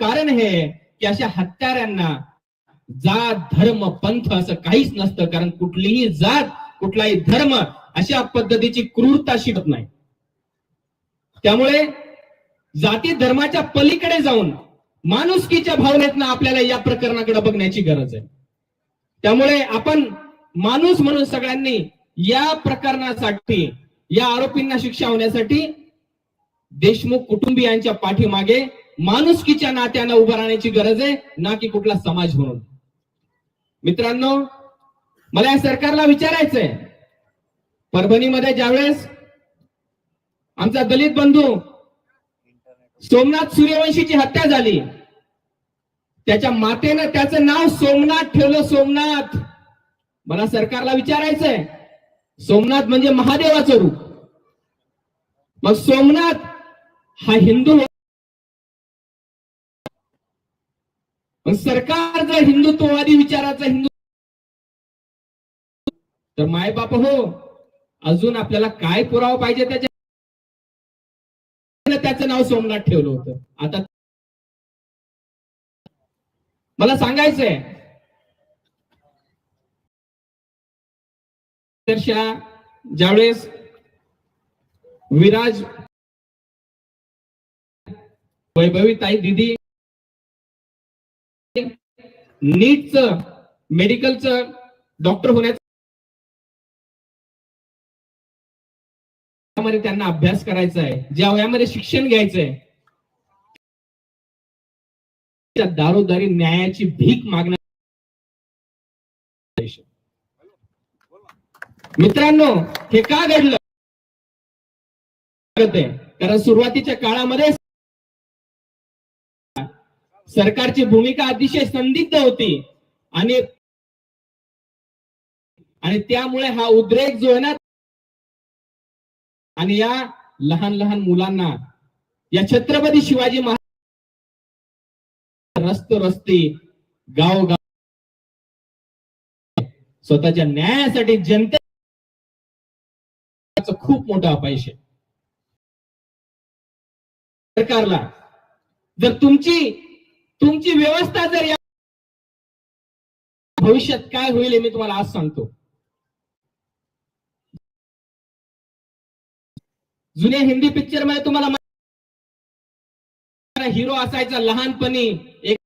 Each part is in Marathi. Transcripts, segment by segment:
कारण हे की अशा हत्याऱ्यांना जात धर्म पंथ असं काहीच नसतं. कारण कुठलीही जात कुठलाही धर्म अशा पद्धतीची क्रूरता शिकत नाही. त्यामुळे जाती धर्माच्या पलीकडे जाऊन माणुसकीच्या भावनेतनं आपल्याला या प्रकरणाकडे बघण्याची गरज आहे. त्यामुळे आपण माणूस म्हणून सगळ्यांनी या प्रकरणासाठी या आरोपींना शिक्षा होण्यासाठी देशमुख कुटुंबियांच्या पाठीमागे माणुसकीच्या नात्यानं उभं राहण्याची गरज आहे ना की कुठला समाज म्हणून. मित्रांनो मला या सरकारला विचारायचंय. परभणीमध्ये ज्यावेळेस आमचा दलित बंधू सोमनाथ सूर्यवंशीची हत्या झाली त्याच्या मातेनं त्याचं नाव सोमनाथ ठेवलं सोमनाथ. मला सरकारला विचारायचंय सोमनाथ म्हणजे महादेवाचं रूप. मग सोमनाथ हा हिंदू हो- मग सरकार जर हिंदुत्ववादी विचाराचा हिंदू तर माय बाप हो अजून आपल्याला काय पुरावा पाहिजे त्याच्या त्याचं नाव सोमनाथ ठेवलं होतं. आता मला सांगायचंय. ज्यावेळेस विराज वैभवी ताई दिदी नीटचं मेडिकलचं डॉक्टर होण्याचं त्यांना अभ्यास करायचा आहे. ज्या वयामध्ये शिक्षण घ्यायचंय दारोदारी न्यायाची भीक मागण्या मित्रांनो हे का घडलं? ते कारण सुरुवातीच्या काळामध्ये सरकारची भूमिका अतिशय संदिग्ध होती. आणि आणि त्यामुळे हा उद्रेक जो आहे ना आणि या लहान लहान मुलांना या छत्रपती शिवाजी महाराज रस्त रस्ते गाव गाव स्वतःच्या न्यायासाठी जनते खूप मोठा अपयश आहे. सरकारला जर तुमची तुमची व्यवस्था जर या भविष्यात काय होईल हे मी तुम्हाला आज सांगतो. जुन्या हिंदी पिक्चरमध्ये तुम्हाला हिरो असायचा लहानपणी एक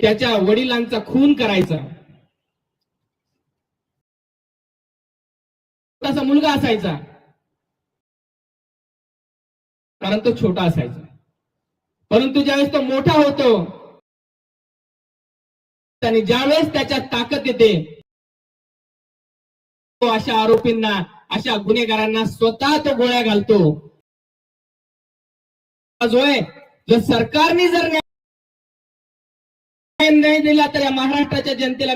त्याच्या वडिलांचा खून करायचा. मुलगा असायचा. कारण तो छोटा असायचा. परंतु ज्यावेळेस तो मोठा होतो आणि ज्यावेळेस त्याच्यात ताकद येते तो अशा आरोपींना अशा गुन्हेगारांना स्वतः तो गोळ्या घालतो. होय जर सरकारने जर न्याय नाही दिला तर या महाराष्ट्राच्या जनतेला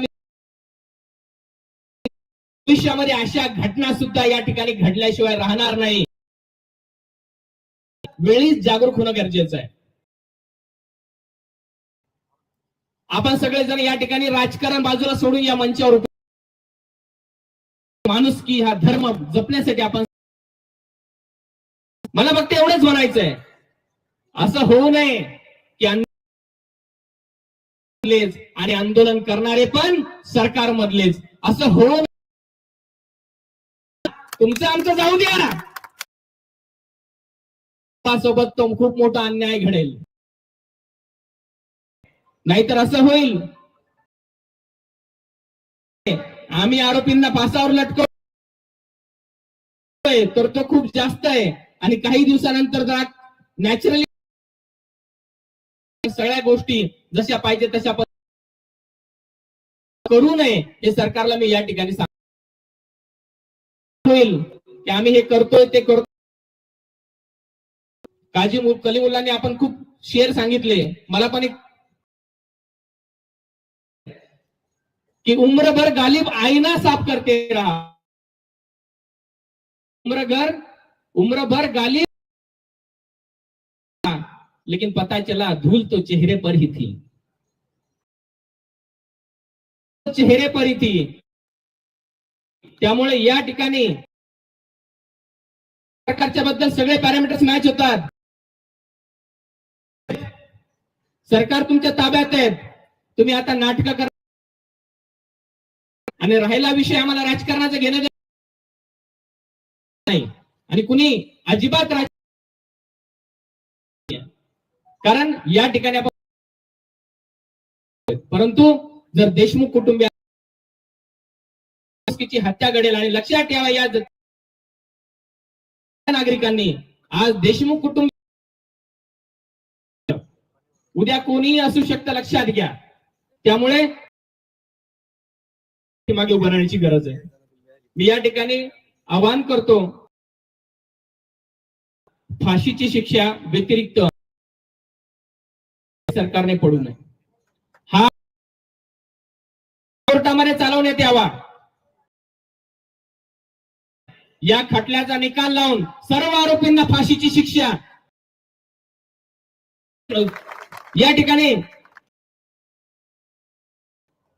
भविष्यामध्ये अशा घटना सुद्धा या ठिकाणी घडल्याशिवाय राहणार नाही. वेळीच जागरूक होणं गरजेचं आहे. आपण सगळेजण या ठिकाणी राजकारण बाजूला सोडून या मंचावर माणूस की हा धर्म जपण्यासाठी आपण मला फक्त एवढंच म्हणायचंय. असं होऊ नये की आणि आंदोलन करणारे पण सरकार मधलेच असं होऊ तुमचं आमचं जाऊ द्या ना. सोबत तो खूप मोठा अन्याय घडेल. नाहीतर असं होईल. आम्ही आरोपींना पासावर लटकवतोय. तर तो खूप जास्त आहे. आणि काही दिवसानंतर जर नॅचरली सगळ्या गोष्टी जशा पाहिजे तशा करू नये हे सरकारला मी या ठिकाणी सांग होईल. की आम्ही हे करतोय ते करतो काजी मु- कलिमुल्लांनी आपण खूप शेअर सांगितले. मला पण एक कि उम्रभर गालिब आईना साफ करते रहा. उम्रभर उम्रभर गालिब लेकिन पता चला धूल तो चेहरे पर ही थी. चेहरे पर ही थी. त्यामुळे या ठिकाणी सरकारच्या बद्दल सगळे पॅरामीटर्स मॅच होतात. सरकार तुमच्या ताब्यात आहेत. तुम्ही आता नाटकं कर आणि राहिला विषय आम्हाला राजकारणाचं घेणं नाही. आणि कुणी अजिबात राज कारण या ठिकाणी आपण परंतु जर देशमुख कुटुंबिया हत्या घडेल आणि लक्षात ठेवा या नागरिकांनी आज देशमुख कुटुंब उद्या कोणीही असू शकतं लक्षात घ्या. त्यामुळे मागे उभं राहण्याची गरज आहे. मी या ठिकाणी आवाहन करतो फाशीची शिक्षा व्यतिरिक्त सरकारने पडू नये. हा कोर्टामध्ये चालवण्यात यावा. या खटल्याचा निकाल लावून सर्व आरोपींना फाशीची शिक्षा. या ठिकाणी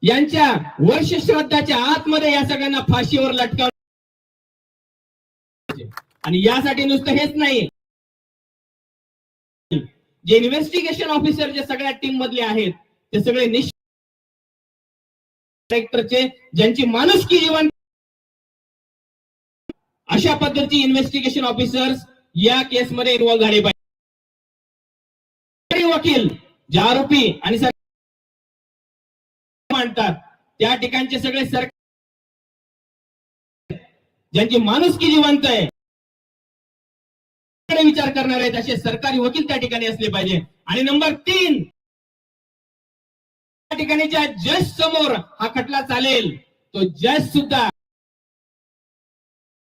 यांच्या वर्ष श्रद्धाच्या आतमध्ये या सगळ्यांना फाशीवर लटकाव आणि यासाठी नुसतं हेच नाही. जे इन्व्हेस्टिगेशन ऑफिसर जे सगळ्या टीम मधले आहेत ते सगळे निश्चित डायरेक्टरचे ज्यांची माणुसकी जीवन अशा पद्धतीची इन्व्हेस्टिगेशन ऑफिसर्स या केसमध्ये इन्व्हॉल्व झाले पाहिजे. वकील जे आरोपी आणि मांडतात त्या ठिकाणचे सगळे सरकार ज्यांची माणुसकी जिवंत आहे विचार करणार आहेत असे सरकारी वकील त्या ठिकाणी असले पाहिजे. आणि नंबर तीन त्या ठिकाणी ज्या जज समोर हा खटला चालेल तो जज सुद्धा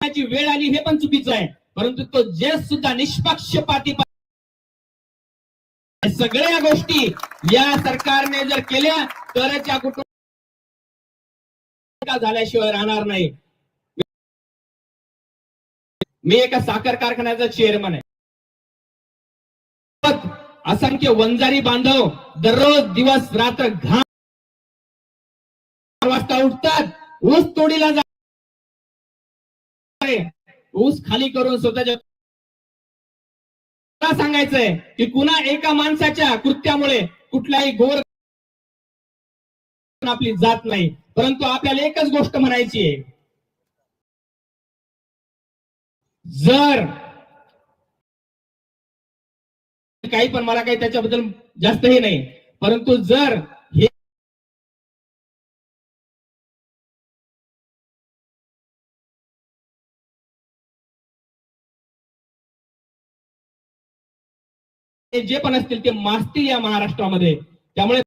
ची वेळ आली हे पण चुकीचं आहे. परंतु तो जज सुद्धा निष्पक्षपाती सगळ्या गोष्टी या सरकारने जर केल्या तरच या कुटुंब झाल्याशिवाय राहणार नाही? मी एका साखर कारखान्याचा चेअरमन आहे. असंख्य वंजारी बांधव दररोज दिवस रात्र घाम चार वाजता उठतात ऊस तोडीला जा ऊस खाली करून स्वतःच्या मला सांगायचंय की कुणा एका माणसाच्या कृत्यामुळे कुठलाही गोर आपली जात नाही. परंतु आपल्याला एकच गोष्ट म्हणायची आहे. जर काही पण मला काही त्याच्याबद्दल जास्त हे नाही. परंतु जर जे पण असतील ते मासतील या महाराष्ट्रामध्ये. त्यामुळे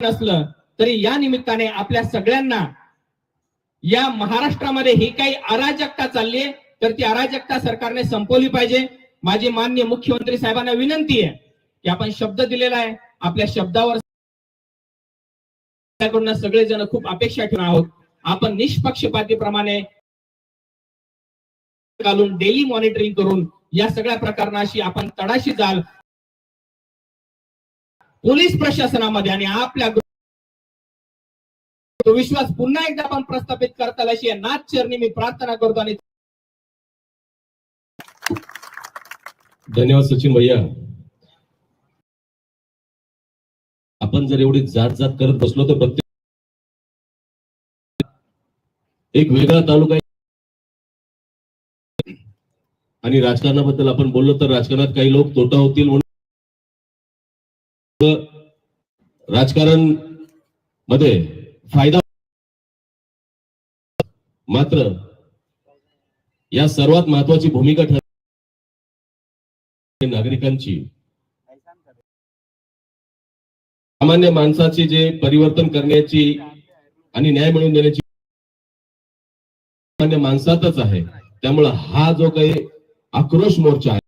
नसलं तरी या निमित्ताने आपल्या सगळ्यांना या महाराष्ट्रामध्ये ही काही अराजकता चालली आहे तर ती अराजकता सरकारने संपवली पाहिजे. माझी मान्य मुख्यमंत्री साहेबांना विनंती आहे की आपण शब्द दिलेला आहे. आपल्या शब्दावर आपल्याकडून सगळेजण खूप अपेक्षा ठेवून आहोत. आपण निष्पक्षपातीप्रमाणे घालून डेली मॉनिटरिंग करून या सगळ्या प्रकरणाशी आपण तडाशी जाल. पोलीस प्रशासनामध्ये आणि आपल्या तो विश्वास पुन्हा एकदा आपण प्रस्थापित करताल अशी या नाथ चरणी मी प्रार्थना करतो आणि धन्यवाद सचिन भैया. आपण जर एवढी जात जात करत बसलो तर प्रत्येक एक वेगळा तालुका आणि राजकारणाबद्दल आपण बोललो तर राजकारणात काही लोक तोटा होतील म्हणून राजकारणमध्ये फायदा मात्र या सर्वात महत्वाची भूमिका ठर नागरिकांची. सामान्य माणसाचे जे परिवर्तन करण्याची आणि न्याय मिळवून देण्याची सामान्य माणसातच आहे. त्यामुळं हा जो काही आक्रोश मोर्चा आहे.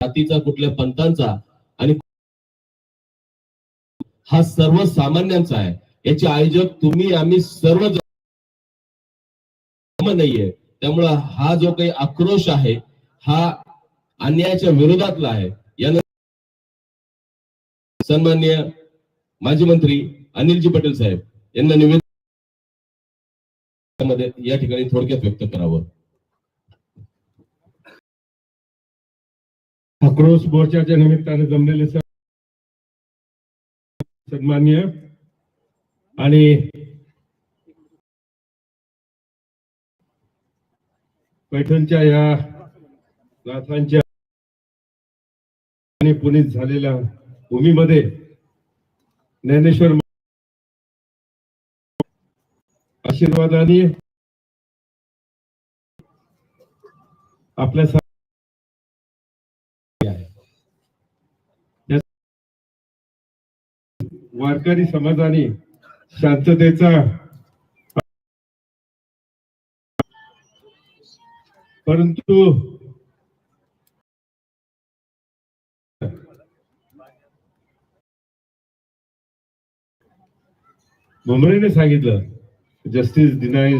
जातीचा कुठल्या पंथांचा आणि हा सर्वसामान्यांचा आहे. याचे आयोजक तुम्ही आम्ही सर्व नाहीये. त्यामुळं हा जो काही आक्रोश आहे हा अन्यायाच्या विरोधातला आहे. यानं सन्मान्य माजी मंत्री अनिलजी पटेल साहेब यांना निवेदन या ठिकाणी थोडक्यात व्यक्त करावं. आक्रोश मोर्चाच्या निमित्ताने जमलेले सन्मान्य आणि पैठणच्या या नाथांच्या आणि पुनीत झालेल्या भूमीमध्ये ज्ञानेश्वर आशीर्वादाने आपल्या वारकरी समाजाने शांततेचा परंतु भुमरेने सांगितलं जस्टिस डिनाय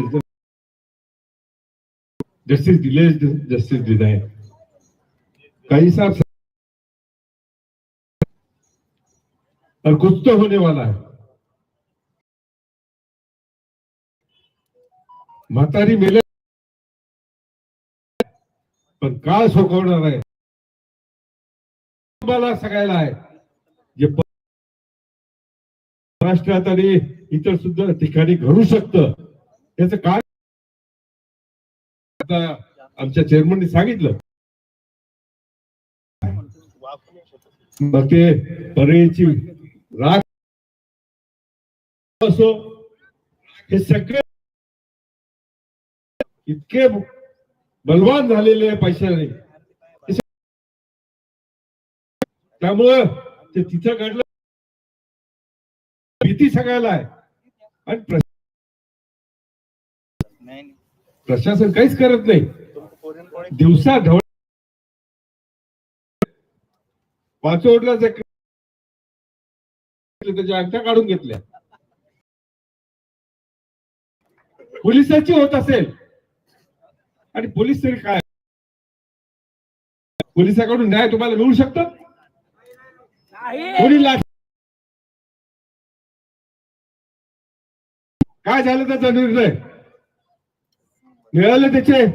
जस्टिस दिले जस्टिस डिनाय. काही साफ और कुछ तो होने वाला है म्हातारी मेले पण काळ सोकवणार आहे. मला सगळ्याला आहे. जे महाराष्ट्रात आणि इतर सुद्धा ठिकाणी घडू शकतं. त्याचं काय आता आमच्या चेअरमनने सांगितलं. मग ते परेची राख असो हे सगळे इतके बलवान झालेले पैशाने. त्यामुळं ते तिथं घडलं भीती सगळ्याला आहे. आणि. प्रशासन काहीच करत नाही. दिवसा ढवळ जे त्याच्या अंगठ्या काढून घेतल्या. पोलिसाची होत असेल. आणि पोलीस तरी काय? पोलिसाकडून न्याय तुम्हाला मिळू शकतं? कोणी काय झालं त्याचा निर्णय? मिळाले त्याचे?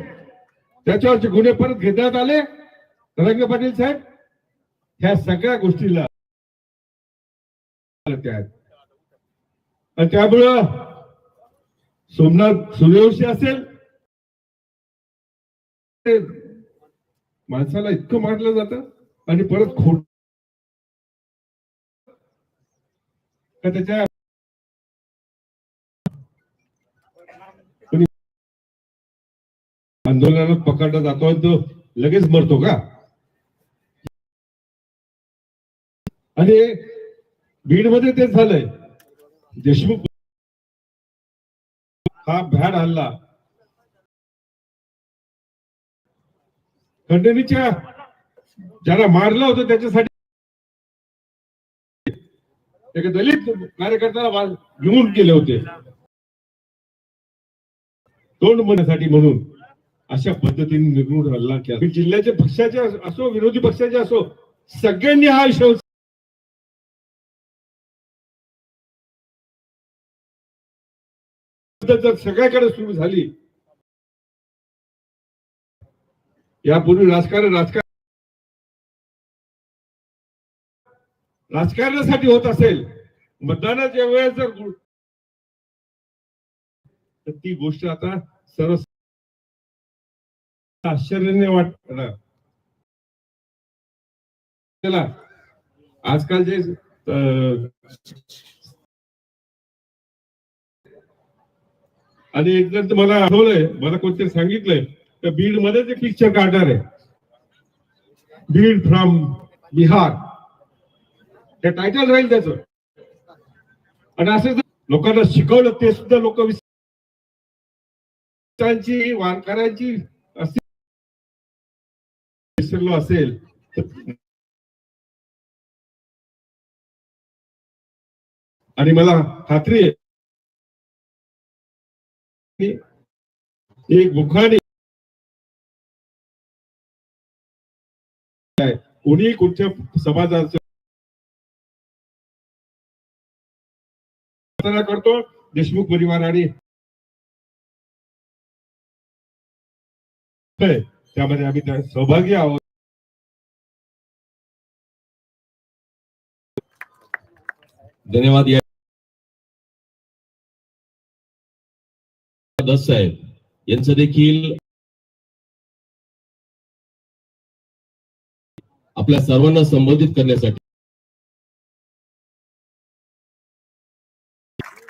त्याच्यावरचे गुन्हे परत घेण्यात आले? रंग पाटील साहेब ह्या सगळ्या गोष्टीला. आणि त्यामुळं सोमनाथ सूर्यवंशी असेल माणसाला इतकं मारलं जात आणि परत खोट का त्याच्या आंदोलनाला आंदोलनात पकडला जातो आणि तो लगेच मरतो का? आणि बीडमध्ये तेच झालंय. देशमुख हा भ्याड हल्ला. खंडणीच्या ज्याला मारलं होतं त्याच्यासाठी एका दलित कार्यकर्त्याला घेऊन केले होते. तोंड म्हणण्यासाठी म्हणून अशा पद्धतीने निर्णून हल्ला केला. जिल्ह्याच्या पक्षाचे असो विरोधी पक्षाचे असो सगळ्यांनी हा विषय जर सगळ्याकडे सुरू झाली यापूर्वी राजकारण राजकारण राजकारणासाठी होत असेल मतदानाच्या वेळेस जर तर ती गोष्ट आता सर्व आश्चर्याने वाटणार. आजकाल जे आणि एक जण तर मला आठवलंय मला कोणतरी सांगितलंय तर बीड मध्येच एक पिक्चर काढणार आहे. बीड फ्रॉम बिहार. हे टायटल राहील त्याच. आणि असं लोकांना शिकवलं ते सुद्धा लोक विसरांची वारकऱ्यांची विसरलो असेल. आणि मला खात्री आहे एक बुखारी कोणी कुठच्या करतो देशमुख परिवाराने त्यामध्ये आम्ही त्या सहभागी आहोत. धन्यवाद. दस साहेब यांचं देखील आपल्या सर्वांना संबोधित करण्यासाठी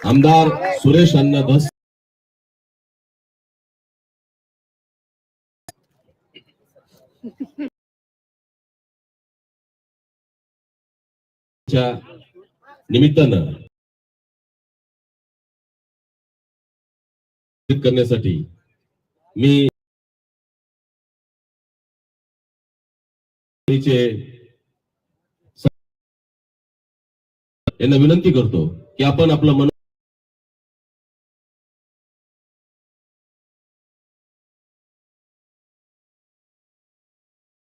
आमदार सुरेश अण्णा धस निमित्तानं करण्यासाठी मी यांना विनंती करतो की आपण आपलं मन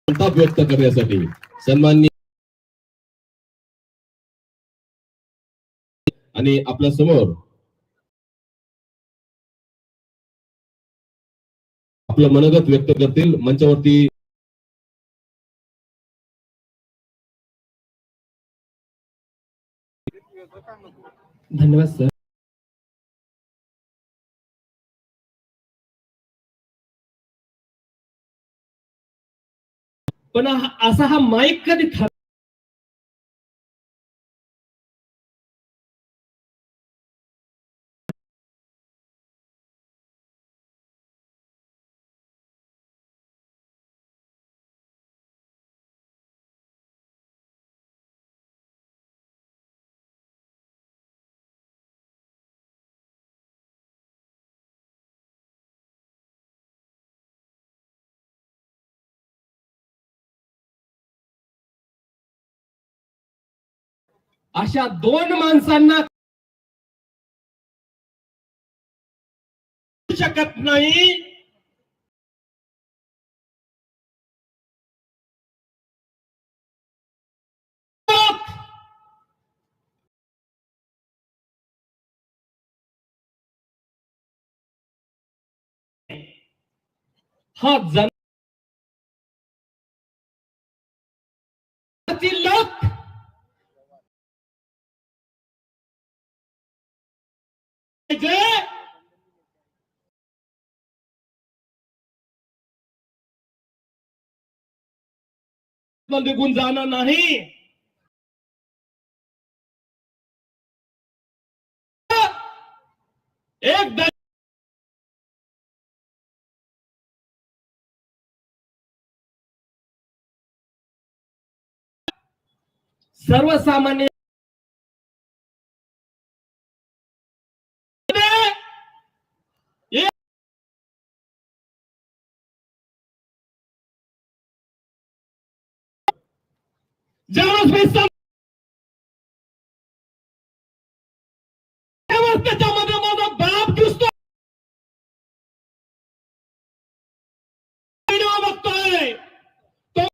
संताप व्यक्त करण्यासाठी सन्माननीय आणि आपल्यासमोर आपलं मनोगत व्यक्त करतील. मंचावरती धन्यवाद सर. पण हा- असा हा माईक कधी ठर अशा दोन माणसांना शकत नाही. हा जन निघून जाणं नाही. एक द- सर्वसामान्य ज्यावेळेस मी सम- त्यावेळेस त्याच्यामध्ये माझा बाप दिसतो. व्हिडिओ बघतोय. तो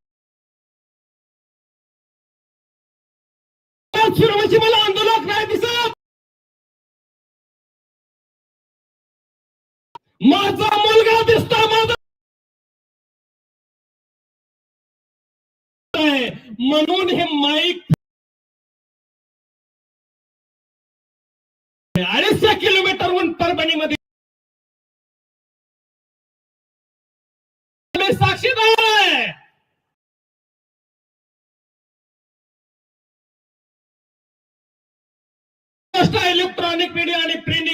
मला आंदोलक नाही दिसत. माझा मुलगा दिसतो माझा म्हणून हे माईक अडीचशे किलोमीटरहून परभणीमध्ये. मी साक्षीदार आहे. गोष्ट इलेक्ट्रॉनिक मीडिया आणि प्रिंट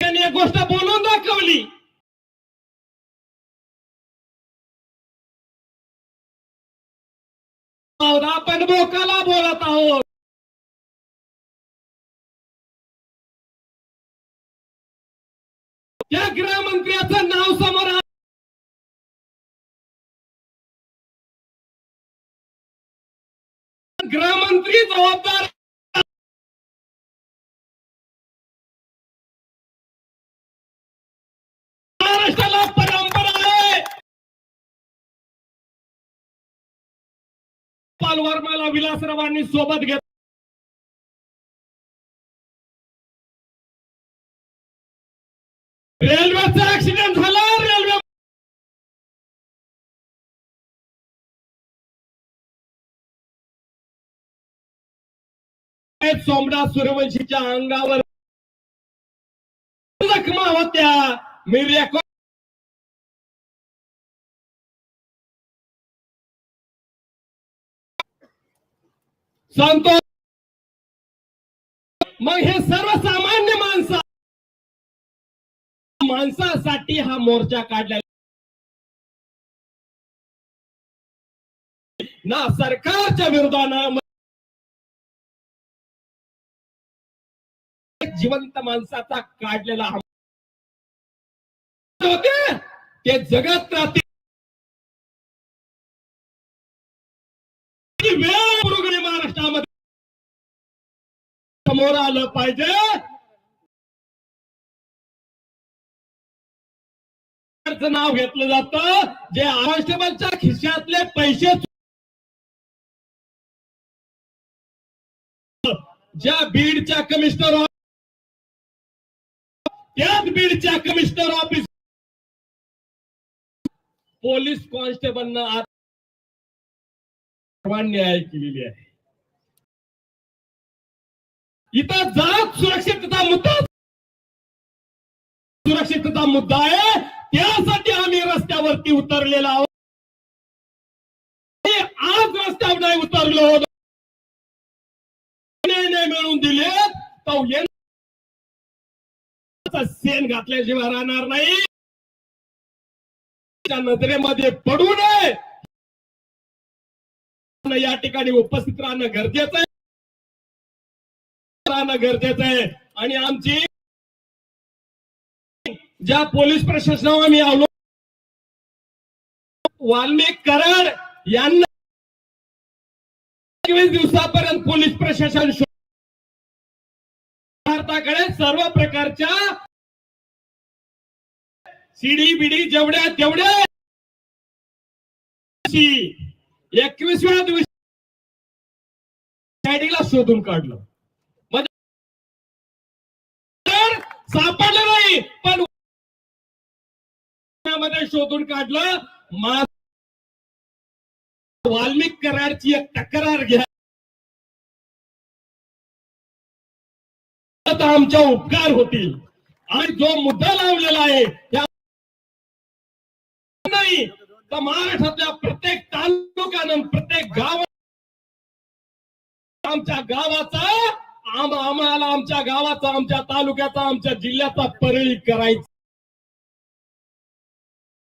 त्यांनी एक गोष्ट बोलून दाखवली. आपण बोकाला बोलत आहोत. त्या गृहमंत्र्याचं नाव समोर गृहमंत्री जबाबदार गोपाल वर्माला विलासरावांनी सोबत घेत रेल्वेचा ऍक्सिडेंट झाला रेल्वे सोमनाथ सूर्यवंशीच्या अंगावर जखमा होत्या. मी रेकॉर्ड सांगतो. मग हे सर्वसामान्य माणसं माणसासाठी हा मोर्चा काढला ना सरकारच्या विरोधानं जिवंत माणसाचा काढलेला हा होते. ते जगत राहते समोर आलं पाहिजे. नाव घेतलं जातं. जे कॉन्स्टेबलच्या खिशातले पैसे ज्या बीडच्या कमिशनर त्याच बीडच्या कमिशनर ऑफिस पोलीस कॉन्स्टेबलनं आज सर्वांनी न्याय केलेली आहे. इथं जात सुरक्षितता मुद्दा सुरक्षितता मुद्दा आहे. त्यासाठी आम्ही रस्त्यावरती उतरलेला आहोत. आज रस्त्यावर नाही उतरलो होतो मिळवून दिले तो सेन घातल्याशिवाय राहणार नाही. त्या नजरेमध्ये पडू नये. या ठिकाणी उपस्थित राहणं गरजेचं आहे. राहणं गरजेचं आहे. आणि आमची ज्या पोलीस प्रशासनावर आम्ही आलो वाल्मिक कराड यांना एकवीस दिवसापर्यंत पोलीस प्रशासन भारताकडे सर्व प्रकारच्या सीडी बिडी जेवढ्या तेवढ्या एकवीसव्या दिवशी शोधून काढलं म्हणजे तर सापडलं नाही पण मध्ये शोधून काढलं. मा वाल्मिक करारची एक तक्रार घ्या. तर आमच्या उपकार होतील. आणि जो मुद्दा लावलेला आहे त्या नाही. तर महाराष्ट्रातल्या प्रत्येक तालुक्यानं प्रत्येक गाव आमच्या गावाचा आम्हाला आमच्या गावाचा आमच्या तालुक्याचा आमच्या जिल्ह्याचा परळी करायचा.